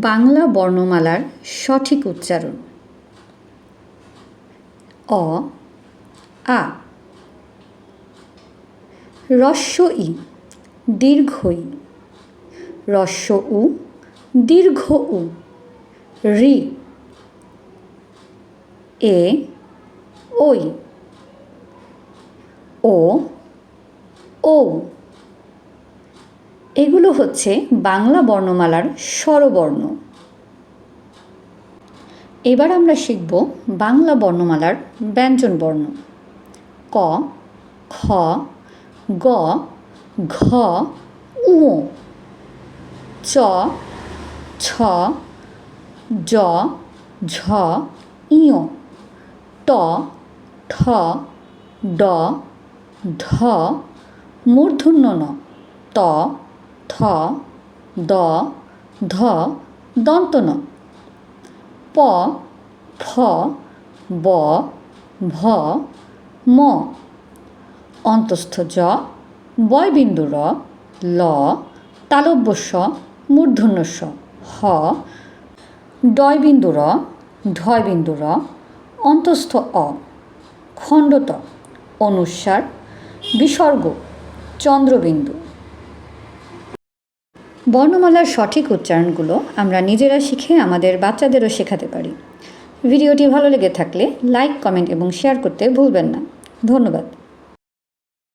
বাংলা বর্ণমালার সঠিক উচ্চারণ। অ, আ। রস্য ই, দীর্ঘ ই। রস্য উ, দীর্ঘ উ। রি। এ ওই ও ও এগুলো হচ্ছে বাংলা বর্ণমালার স্বরবর্ণ। এবার আমরা শিখব বাংলা বর্ণমালার ব্যঞ্জন বর্ণ। ক, খ, গ, ঘ উ চ, ছ, জ, ঝ, ইয়। ট, ঠ, ড, ধ মূর্ধন্য ন ত থ, দ, ধ দন্ত ন প, ফ, ব, ভ, ম। অন্তস্থ জ, বয়বিন্দু র, ল তালব্য স মূর্ধন্য স হ, ডয়বিন্দু র ঢয়বিন্দু র, অন্তস্থ অ। খণ্ডত অনুস্বার বিসর্গ, চন্দ্রবিন্দু। বর্ণমালার সঠিক উচ্চারণগুলো আমরা নিজেরা শিখে আমাদের বাচ্চাদেরও শেখাতে পারি। ভিডিওটি ভালো লেগে থাকলে লাইক, কমেন্ট এবং শেয়ার করতে ভুলবেন না। ধন্যবাদ।